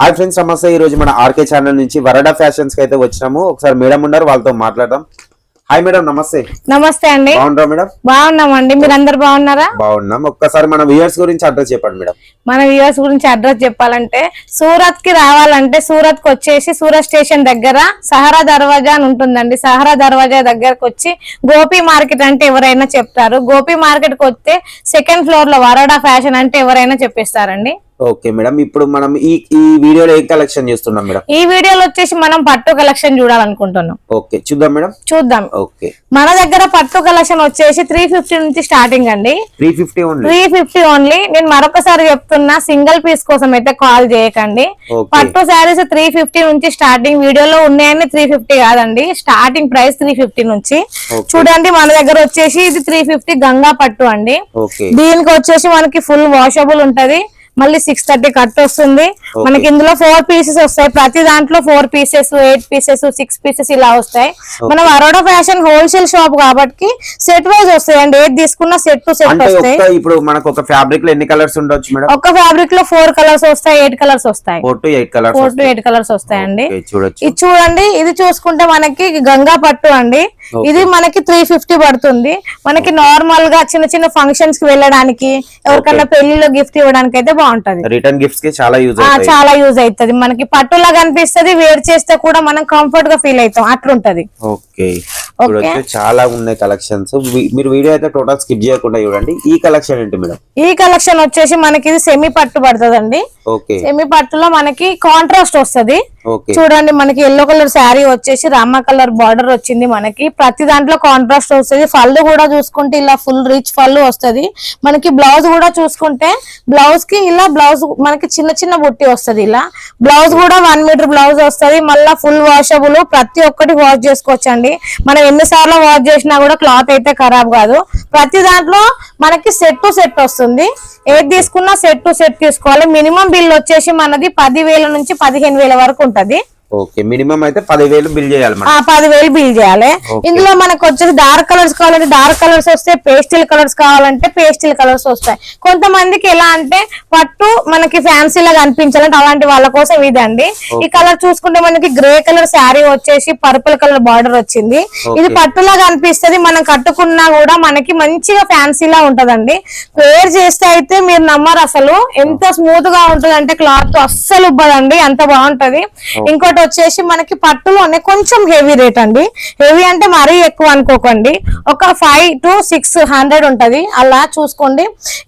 Hi friends నమస్తే. ఈ రోజు మన ఆర్కే ఛానల్ నుంచి వరడా ఫ్యాషన్స్కి అయితే వచ్చినాము. ఒకసారి మేడం ఉన్నారు వాళ్ళతో మాట్లాడదాం. హాయ్ మేడం నమస్తే. నమస్తే అండి. బాగుంటారా మేడం? బాగున్నామండి. మీరు అందరు బాగున్నారా? బాగున్నాం. ఒక్కసారి మన వ్యూయర్స్ గురించి అడ్రస్ చెప్పండి మేడం. మన వ్యూవర్స్ గురించి అడ్రస్ చెప్పాలంటే సూరత్కి రావాలంటే సూరత్కి వచ్చేసి సూరత్ స్టేషన్ దగ్గర సహరా దర్వాజా అని ఉంటుందండి. సహరా దర్వాజా దగ్గరకు వచ్చి గోపి మార్కెట్ అంటే ఎవరైనా చెప్తారు. గోపి మార్కెట్కి వస్తే సెకండ్ ఫ్లోర్లో వరోడా ఫ్యాషన్ అంటే ఎవరైనా చెప్పిస్తారండి. Okay madam. ఇప్పుడు మనం ఈ ఈ వీడియోలో ఏ కలెక్షన్ చేస్తున్నాం మేడం? ఈ వీడియోలో వచ్చేసి మనం పట్టు కలెక్షన్ చూడాలనుకుంటున్నాం. ఓకే. చూద్దాం మేడం? చూద్దాం. ఓకే. మన దగ్గర పట్టు కలెక్షన్ వచ్చేసి త్రీ ఫిఫ్టీ నుంచి స్టార్టింగ్ అండి. Three fifty only three fifty only నేను మరొకసారి చెప్తున్నా సింగిల్ పీస్ కోసం అయితే కాల్ చేయకండి. పట్టు శారీస్ త్రీ ఫిఫ్టీ నుంచి స్టార్టింగ్ వీడియోలో ఉన్నాయని త్రీ ఫిఫ్టీ కాదండి. స్టార్టింగ్ ప్రైస్ త్రీ ఫిఫ్టీ నుంచి. చూడండి మన దగ్గర వచ్చేసి ఇది త్రీ ఫిఫ్టీ గంగా పట్టు అండి. దీనికి వచ్చేసి మనకి ఫుల్ వాషబుల్ ఉంటది. మళ్ళీ సిక్స్ థర్టీ కట్ వస్తుంది. మనకి ఇందులో ఫోర్ పీసెస్ వస్తాయి. ప్రతి దాంట్లో four pieces eight pieces six pieces ఇలా వస్తాయి. మన వరోడా ఫ్యాషన్ హోల్సేల్ షాప్ కాబట్టి సెట్ వైజ్ వస్తాయి. అండి ఏది తీసుకున్నా సెట్ టు సెట్ వస్తాయి. ఇప్పుడు మనకు ఒక ఫ్యాబ్రిక్లో ఎన్ని కలర్స్ ఉండొచ్చు మేడం? ఒక ఫ్యాబ్రిక్లో ఫోర్ కలర్స్ వస్తాయి ఎయిట్ కలర్స్ వస్తాయి. Four to eight colours four to eight colours వస్తాయండి. ఇది చూడండి. ఇది చూసుకుంటే మనకి గంగా పట్టు అండి. ఇది మనకి త్రీ ఫిఫ్టీ పడుతుంది. మనకి నార్మల్గా చిన్న చిన్న ఫంక్షన్స్కి వెళ్ళడానికి ఎవరికైనా పెళ్ళిలో గిఫ్ట్ ఇవ్వడానికి అయితే బాగుంటది. రిటర్న్ గిఫ్ట్స్కి చాలా యూజ్ చాలా యూజ్ అవుతుంది. మనకి పట్టులా కనిపిస్తది వేర్ చేస్తే కూడా మనం కంఫర్ట్గా ఫీల్ అవుతాం. అట్లుంటది. ఓకే. చూడొచ్చు చాలా ఉన్నాయి కలెక్షన్స్ మీరు వీడియో అయితే టోటల్ స్కిప్ చేయకుండా చూడండి. ఈ కలెక్షన్ ఏంటి మేడం? ఈ కలెక్షన్ వచ్చేసి మనకి ఇది సెమీ పట్టు పడుతుందండి. ఓకే. సెమీ పట్టులో మనకి కాంట్రాస్ట్ వస్తది. చూడండి మనకి ఎల్లో కలర్ శారీ వచ్చేసి రామ కలర్ బార్డర్ వచ్చింది మనకి. ప్రతి దాంట్లో కాంట్రాస్ట్ వస్తుంది. ఫల్ కూడా చూసుకుంటే ఇలా ఫుల్ రిచ్ ఫల్ వస్తది. మనకి బ్లౌజ్ కూడా చూసుకుంటే బ్లౌజ్కి ఇలా బ్లౌజ్ మనకి చిన్న చిన్న బుట్టి వస్తది ఇలా. బ్లౌజ్ కూడా వన్ మీటర్ బ్లౌజ్ వస్తది. మళ్ళీ ఫుల్ వాషబుల్ ప్రతి ఒక్కటి వాష్ చేసుకోవచ్చు అండి మనం ఎన్నిసార్లు వాష్ చేసినా కూడా క్లాత్ అయితే ఖరాబ్ కాదు. ప్రతి దాంట్లో మనకి సెట్ టు సెట్ వస్తుంది. ఏది తీసుకున్నా సెట్ టు సెట్ తీసుకోవాలి. మినిమం బిల్ వచ్చేసి మనది పదివేల నుంచి పదిహేను వేల వరకు ఉంటది. ఓకే మినిమం అయితే పదివేలు బిల్ చేయాలి పదివేలు బిల్ చేయాలి. ఇందులో మనకు వచ్చేసి డార్క్ కలర్స్ కావాలంటే డార్క్ కలర్స్ వస్తాయి పేస్టిల్ కలర్స్ కావాలంటే పేస్టిల్ కలర్స్ వస్తాయి. కొంతమందికి ఎలా అంటే పట్టు మనకి ఫ్యాన్సీ లాగా అనిపించాలంటే అలాంటి వాళ్ళ కోసం ఇదండి ఈ కలర్ చూసుకుంటే మనకి గ్రే కలర్ శారీ వచ్చేసి పర్పుల్ కలర్ బార్డర్ వచ్చింది. ఇది పట్టులాగా అనిపిస్తది మనం కట్టుకున్నా కూడా మనకి మంచిగా ఫ్యాన్సీ లా ఉంటదండి. వేర్ చేస్తే అయితే మీరు నమ్మరు అసలు. ఎంత స్మూత్గా ఉంటది అంటే క్లాత్ అస్సలు ఉబ్బదండి అంత బాగుంటది. ఇంకోటి వచ్చేసి మనకి పట్టులోనే కొంచెం హెవీ రేట్ అండి. హెవీ అంటే మరీ ఎక్కువ అనుకోకండి. ఒక ఫైవ్ టు సిక్స్ హండ్రెడ్ ఉంటది. అలా చూసుకోండి.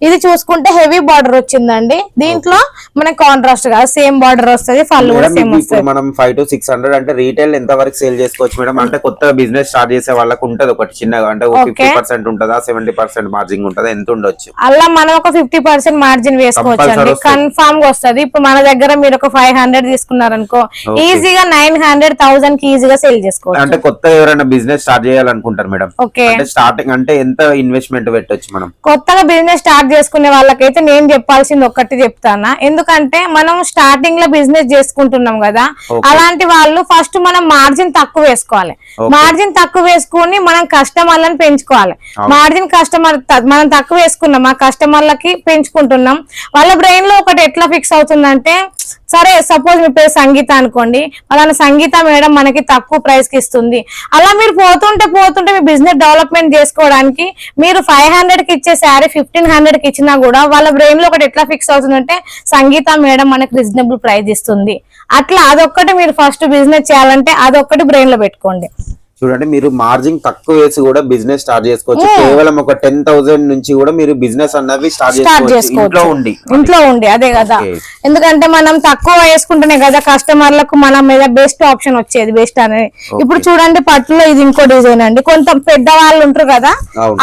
ఇది చూసుకుంటే హెవీ బార్డర్ వచ్చిందండి. దీంట్లో మనకి కాంట్రాస్ట్గా సేమ్ బార్డర్ వస్తది ఫల్ కూడా సేమ్ వస్తుంది. మనం ఫైవ్ టు సిక్స్ హండ్రెడ్ అంటే రీటైల్ ఎంత వరకు సేల్ చేసుకోవచ్చు మేడం? అంటే కొత్త బిజినెస్ స్టార్ట్ చేసే వాళ్ళకి ఉంటది ఒకటి చిన్నగా. అంటే ఫిఫ్టీ పర్సెంట్ ఉంటుందా సెవెంటీ పర్సెంట్ మార్జిన్ ఉంటుందా ఎంత ఉండొచ్చు? అలా మనం ఒక ఫిఫ్టీ పర్సెంట్ మార్జిన్ వేసుకోవచ్చు అండి. కన్ఫామ్గా వస్తది. ఇప్పుడు మన దగ్గర మీరు ఒక ఫైవ్ హండ్రెడ్ తీసుకున్నారనుకో Okay. ఈజీగా నైన్ హండ్రెడ్ థౌసండ్కి ఈజీగా సేల్ చేసుకోవచ్చు. అంటే కొత్త ఎవరైనా బిజినెస్ స్టార్ట్ చేయాలనుకుంటారు మేడం. ఓకే. అంటే స్టార్టింగ్ అంటే ఎంత ఇన్వెస్ట్మెంట్ పెట్టొచ్చు మనం? కొత్తగా బిజినెస్ స్టార్ట్ చేసుకునే వాళ్ళకైతే నేను చెప్పాల్సింది ఒక్కటి చెప్తానా. ఎందుకంటే మనం స్టార్టింగ్లో బిజినెస్ చేసుకుంటున్నాం కదా. అలాంటి వాళ్ళు ఫస్ట్ మనం మార్జిన్ తక్కువ వేసుకోవాలి. మార్జిన్ తక్కువ వేసుకుని మనం కస్టమర్లను పెంచుకోవాలి. మార్జిన్ కస్టమర్ మనం తక్కువ వేసుకున్నాం ఆ కస్టమర్లకి పెంచుకుంటున్నాం. వాళ్ళ బ్రెయిన్లో ఒకటి ఎట్లా ఫిక్స్ అవుతుందంటే సరే సపోజ్ మీ పేరు సంగీత అనుకోండి అలానే సంగీత మేడం మనకి తక్కువ ప్రైస్కి ఇస్తుంది. అలా మీరు పోతుంటే పోతుంటే మీ బిజినెస్ డెవలప్మెంట్ చేసుకోవడానికి మీరు ఫైవ్ హండ్రెడ్కి ఇచ్చే శారీ ఫిఫ్టీన్ హండ్రెడ్కి ఇచ్చినా కూడా వాళ్ళ బ్రెయిన్లో ఒకటి ఎట్లా ఫిక్స్ అవుతుందంటే సంగీత మేడం మనకి రీజనబుల్ ప్రైస్ ఇస్తుంది. అట్లా అదొక్కటి మీరు ఫస్ట్ బిజినెస్ చేయాలంటే అదొక్కటి బ్రెయిన్లో పెట్టుకోండి. చూడండి మీరు మార్జిన్ తక్కువ వేసి కూడా బిజినెస్ స్టార్ట్ చేసుకోవచ్చు. కేవలం ఒక టెన్ థౌసండ్ నుంచి కూడా మీరు బిజినెస్ అన్నది స్టార్ట్ చేసుకోవచ్చు. ఇంట్లో ఉండి. ఇంట్లో ఉండి అదే కదా. ఎందుకంటే మనం తక్కువ వేసుకుంటేనే కదా కస్టమర్లకు మన మీద బెస్ట్ ఆప్షన్ వచ్చేది బెస్ట్ అనేది. ఇప్పుడు చూడండి పట్టులో ఇది ఇంకో డిజైన్ అండి. కొంత పెద్ద వాళ్ళు ఉంటారు కదా.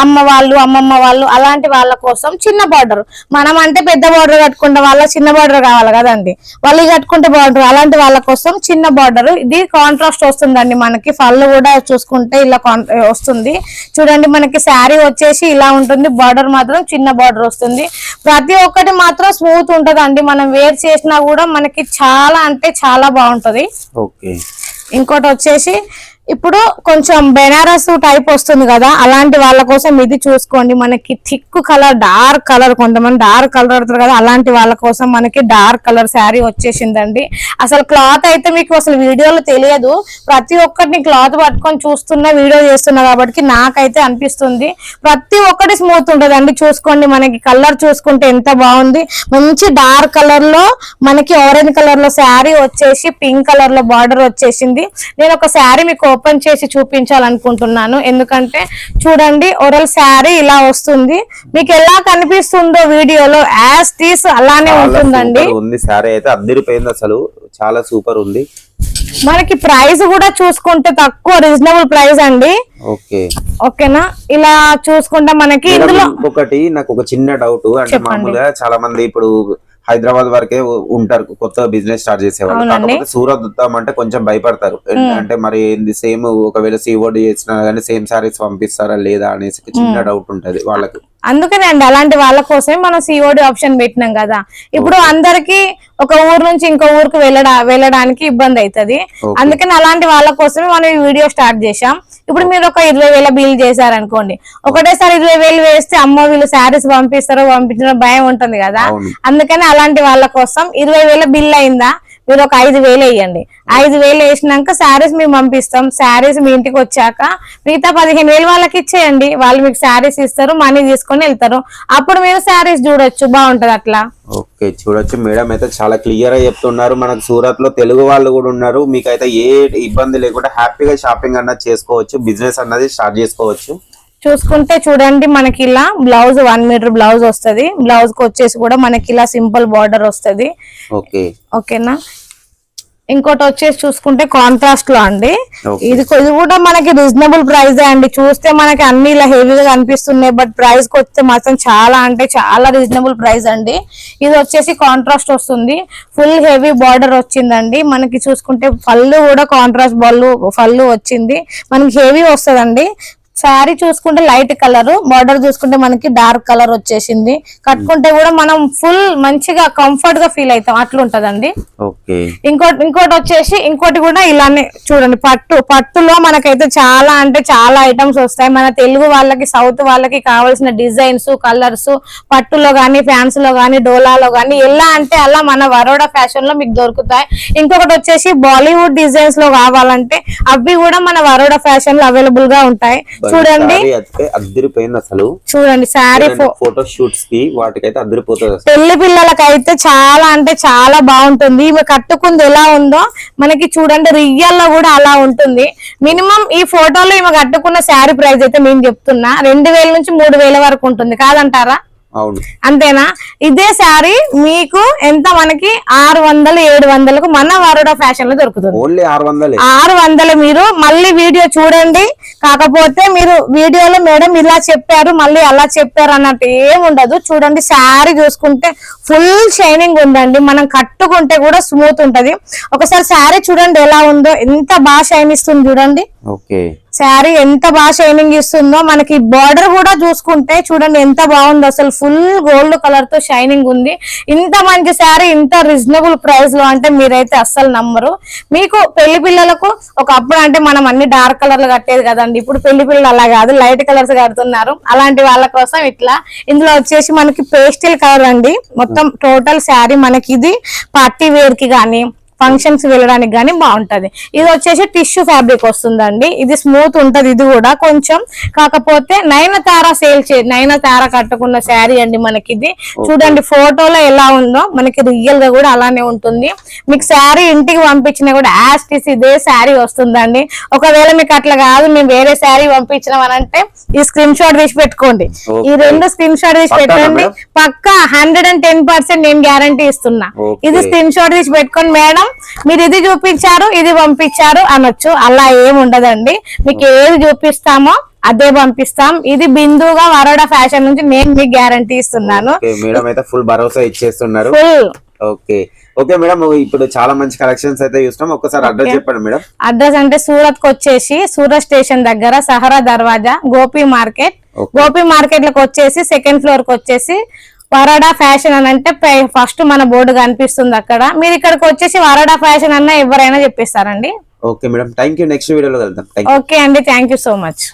అమ్మ వాళ్ళు అమ్మమ్మ వాళ్ళు అలాంటి వాళ్ళ కోసం చిన్న బార్డర్ మనం అంటే పెద్ద బార్డర్ కట్టుకుంటే వాళ్ళ చిన్న బార్డర్ కావాలి కదండి. వాళ్ళు కట్టుకుంటే బార్డర్ అలాంటి వాళ్ళ కోసం చిన్న బార్డర్ ఇది కాంట్రాస్ట్ వస్తుందండి మనకి. పళ్ళు కూడా చూసుకుంటే ఇలా వస్తుంది. చూడండి మనకి శారీ వచ్చేసి ఇలా ఉంటుంది. బార్డర్ మాత్రం చిన్న బార్డర్ వస్తుంది. ప్రతి ఒక్కటి మాత్రం స్మూత్ ఉంటదండి. మనం వేర్ చేసినా కూడా మనకి చాలా అంటే చాలా బాగుంటది. ఇంకోటి వచ్చేసి ఇప్పుడు కొంచెం బెనారస్ టైప్ వస్తుంది కదా అలాంటి వాళ్ళ కోసం ఇది చూసుకోండి. మనకి థిక్ కలర్ డార్క్ కలర్ కొంతమంది డార్క్ కలర్ అడుగుతారు కదా అలాంటి వాళ్ళ కోసం మనకి డార్క్ కలర్ శారీ వచ్చేసిందండి. అసలు క్లాత్ అయితే మీకు అసలు వీడియోలో తెలియదు. ప్రతి ఒక్కరిని క్లాత్ పట్టుకొని చూస్తున్నా వీడియో చేస్తున్నా కాబట్టి నాకైతే అనిపిస్తుంది. ప్రతి ఒక్కటి స్మూత్ ఉంటదండి. చూసుకోండి మనకి కలర్ చూసుకుంటే ఎంత బాగుంది. మంచి డార్క్ కలర్లో మనకి ఆరెంజ్ కలర్లో శారీ వచ్చేసి పింక్ కలర్లో బార్డర్ వచ్చేసింది. నేను ఒక శారీ మీకు ఓపెన్ చేసి చూపించాలనుకుంటున్నాను. ఎందుకంటే చూడండి ఒరల్ శారీ ఇలా వస్తుంది. మీకు ఎలా కనిపిస్తుందో వీడియోలో యాజ్ టీస్ అలానే ఉంటుందండి. ఉంది సారీ అయితే అద్దరిపోయింది అసలు చాలా సూపర్ ఉంది. మనకి ప్రైస్ కూడా చూసుకుంటే తక్కువ రీజనబుల్ ప్రైస్ అండి. ఓకే. ఓకేనా? ఇలా చూసుకుంటే మనకి ఇందులో ఇంకొకటి నాకు ఒక చిన్న డౌట్ అంటే. మామూలుగా చాలా మంది ఇప్పుడు హైదరాబాద్ వరకే ఉంటారు. కొత్త బిజినెస్ స్టార్ట్ చేసేవాళ్ళు. కాకపోతే సూరత్ వద్దామంటే కొంచెం భయపడతారు. అంటే మరి ఏంది సేమ్ ఒకవేళ సీఓడి చేసినా కానీ సేమ్ సారీస్ పంపిస్తారా లేదా అనేసి చిన్న డౌట్ ఉంటది వాళ్ళకి. అందుకనే అండి అలాంటి వాళ్ళ కోసమే మనం సిఓడి ఆప్షన్ పెట్టినాం కదా. ఇప్పుడు అందరికి ఒక ఊరు నుంచి ఇంకో ఊరికి వెళ్ళడా వెళ్ళడానికి ఇబ్బంది అవుతది. అందుకని అలాంటి వాళ్ళ కోసమే మనం ఈ వీడియో స్టార్ట్ చేశాం. ఇప్పుడు మీరు ఒక ఇరవై వేల బిల్ చేశారనుకోండి ఒకటేసారి ఇరవై వేలు వేస్తే అమ్మో వీళ్ళు శారీస్ పంపిస్తారో పంపించారో భయం ఉంటుంది కదా. అందుకని అలాంటి వాళ్ళ కోసం ఇరవై వేల బిల్ అయిందా? మీరు ఒక ఐదు వేలు వేయండి. ఐదు వేలు వేసినాక శారీస్ మేము పంపిస్తాం. శారీస్ మీ ఇంటికి వచ్చాక మిగతా పదిహేను వేలు వాళ్ళకి ఇచ్చేయండి. వాళ్ళు మీకు శారీస్ ఇస్తారు మనీ తీసుకొని వెళ్తారు. అప్పుడు మీరు శారీస్ చూడొచ్చు. బాగుంటది అట్లా. ఓకే చూడొచ్చు. మేడం అయితే చాలా క్లియర్గా చెప్తున్నారు. మనకు సూరత్లో తెలుగు వాళ్ళు కూడా ఉన్నారు. మీకైతే ఏ ఇబ్బంది లేకుండా హ్యాపీగా షాపింగ్ అన్నది చేసుకోవచ్చు. బిజినెస్ అన్నది స్టార్ట్ చేసుకోవచ్చు. చూసుకుంటే చూడండి మనకి ఇలా బ్లౌజ్ వన్ మీటర్ బ్లౌజ్ వస్తది. బ్లౌజ్కి వచ్చేసి కూడా మనకి ఇలా సింపుల్ బార్డర్ వస్తది. ఓకే. ఓకేనా ఇంకోటి వచ్చేసి చూసుకుంటే కాంట్రాస్ట్లో అండి. ఇది కొ- ఇది కూడా మనకి రీజనబుల్ ప్రైస్ అండి. చూస్తే మనకి అన్ని ఇలా హెవీగా కనిపిస్తున్నాయి బట్ ప్రైస్కి వస్తే మాత్రం చాలా అంటే చాలా రీజనబుల్ ప్రైస్ అండి. ఇది వచ్చేసి కాంట్రాస్ట్ వస్తుంది. ఫుల్ హెవీ బార్డర్ వచ్చిందండి. మనకి చూసుకుంటే పళ్ళు కూడా కాంట్రాస్ట్ బళ్ళు పళ్ళు వచ్చింది. మనకి హెవీ వస్తదండి. శారీ చూసుకుంటే లైట్ కలర్ బార్డర్ చూసుకుంటే మనకి డార్క్ కలర్ వచ్చేసింది. కట్టుకుంటే కూడా మనం ఫుల్ మంచిగా కంఫర్ట్గా ఫీల్ అవుతాం. అట్లుంటదండి. ఇంకోటి ఇంకోటి వచ్చేసి ఇంకోటి కూడా ఇలానే చూడండి పట్టు పట్టులో మనకైతే చాలా అంటే చాలా ఐటమ్స్ వస్తాయి. మన తెలుగు వాళ్ళకి సౌత్ వాళ్ళకి కావాల్సిన డిజైన్స్ కలర్స్ పట్టులో గానీ ఫ్యాన్స్లో గానీ డోలాలో గానీ ఎలా అంటే అలా మన వరోడా ఫ్యాషన్లో మీకు దొరుకుతాయి. ఇంకొకటి వచ్చేసి బాలీవుడ్ డిజైన్స్లో కావాలంటే అవి కూడా మన వరోడా ఫ్యాషన్లో అవైలబుల్గా ఉంటాయి. చూడండి. అద్దరిపోయింది అసలు. చూడండి శారీ ఫోటో షూట్స్కి వాటికైతే అద్దరిపోతుంది పెళ్ళి పిల్లలకైతే చాలా అంటే చాలా బాగుంటుంది. ఈమె కట్టుకుంది ఎలా ఉందో మనకి చూడండి రియల్లో కూడా అలా ఉంటుంది. మినిమం ఈ ఫోటోలో ఈమె కట్టుకున్న శారీ ప్రైస్ అయితే నేను చెప్తున్నా. రెండు వేల నుంచి మూడు వేల వరకు ఉంటుంది. కాదంటారా? అంతేనా? ఇదే శారీ మీకు ఎంత మనకి? ఆరు వందలు ఏడు వందలకు మన వరోడా ఫ్యాషన్లో దొరుకుతుంది. ఓన్లీ ఆరు వందలే. ఆరు వందలు మీరు మళ్ళీ వీడియో చూడండి. కాకపోతే మీరు వీడియోలో మేడం ఇలా చెప్పారు మళ్ళీ అలా చెప్పారు అన్నట్టు ఏం ఉండదు. చూడండి శారీ చూసుకుంటే ఫుల్ షైనింగ్ ఉందండి. మనం కట్టుకుంటే కూడా స్మూత్ ఉంటది. ఒకసారి శారీ చూడండి ఎలా ఉందో ఎంత బాగా షైన్ ఇస్తుంది చూడండి. ఓకే. శారీ ఎంత బాగా షైనింగ్ ఇస్తుందో మనకి బార్డర్ కూడా చూసుకుంటే చూడండి ఎంత బాగుందో. అసలు ఫుల్ గోల్డ్ కలర్తో షైనింగ్ ఉంది. ఇంత మంచి శారీ ఇంత రీజనబుల్ ప్రైస్లో అంటే మీరైతే అస్సలు నమ్మరు. మీకు పెళ్ళి పిల్లలకు ఒకప్పుడు అంటే మనం అన్ని డార్క్ కలర్లు కట్టేది కదండి. ఇప్పుడు పెళ్ళి పిల్లలు అలా కాదు లైట్ కలర్స్ కడుతున్నారు. అలాంటి వాళ్ళ కోసం ఇట్లా. ఇందులో వచ్చేసి మనకి పేస్టిల్ కలర్ అండి. మొత్తం టోటల్ శారీ మనకి ఇది పార్టీ వేర్కి గానీ ఫంక్షన్స్ వెళ్ళడానికి గానీ బాగుంటది. ఇది వచ్చేసి టిష్యూ ఫ్యాబ్రిక్ వస్తుందండి. ఇది స్మూత్ ఉంటది. ఇది కూడా కొంచెం కాకపోతే నయనతార సేల్ చే నయనతార కట్టుకున్న శారీ అండి మనకి ఇది చూడండి ఫోటోలో ఎలా ఉందో మనకి రియల్గా కూడా అలానే ఉంటుంది. మీకు శారీ ఇంటికి పంపించినా కూడా యాస్టిస్ ఇదే శారీ వస్తుందండి. ఒకవేళ మీకు అట్లా కాదు మేము వేరే శారీ పంపించినాం అని అంటే ఈ స్క్రీన్ షాట్ తీసి పెట్టుకోండి. ఈ. రెండు స్క్రీన్ షాట్ తీసి పెట్టండి? పక్కా హండ్రెడ్ అండ్ టెన్ పర్సెంట్ నేను గ్యారంటీ ఇస్తున్నా. ఇది స్క్రీన్ షాట్ తీసి పెట్టుకొని మేడం. మీరు ఇది చూపించారు ఇది పంపించారు అనొచ్చు. అలా ఏం ఉండదండి. మీకు ఏది చూపిస్తామో అదే పంపిస్తాం. ఇది బిందుగా వరోడా ఫ్యాషన్ నుంచి నేను మీకు గ్యారంటీ ఇస్తున్నాను. మేడం అయితే ఫుల్ భరోసా ఇచ్చేస్తున్నారు. ఓకే. ఓకే మేడం ఇప్పుడు చాలా మంచి కలెక్షన్స్ అయితే చూస్తున్నాం. ఒక్కసారి అడ్రస్ చెప్పండి మేడం. అడ్రస్ అంటే సూరత్కి వచ్చేసి సూరత్ స్టేషన్ దగ్గర సహరా దర్వాజా గోపి మార్కెట్. గోపి మార్కెట్లకు వచ్చేసి సెకండ్ ఫ్లోర్కి వచ్చేసి వరాడా ఫ్యాషన్ అని అంటే ఫస్ట్ మన బోర్డు కనిపిస్తుంది అక్కడ. మీరు ఇక్కడికి వచ్చేసి వరాడా ఫ్యాషన్ అన్న ఎవరైనా చెప్పిస్తారండి? Okay madam. Thank you next వీడియోలో కలుద్దాం. ఓకే అండి. Thank you so much.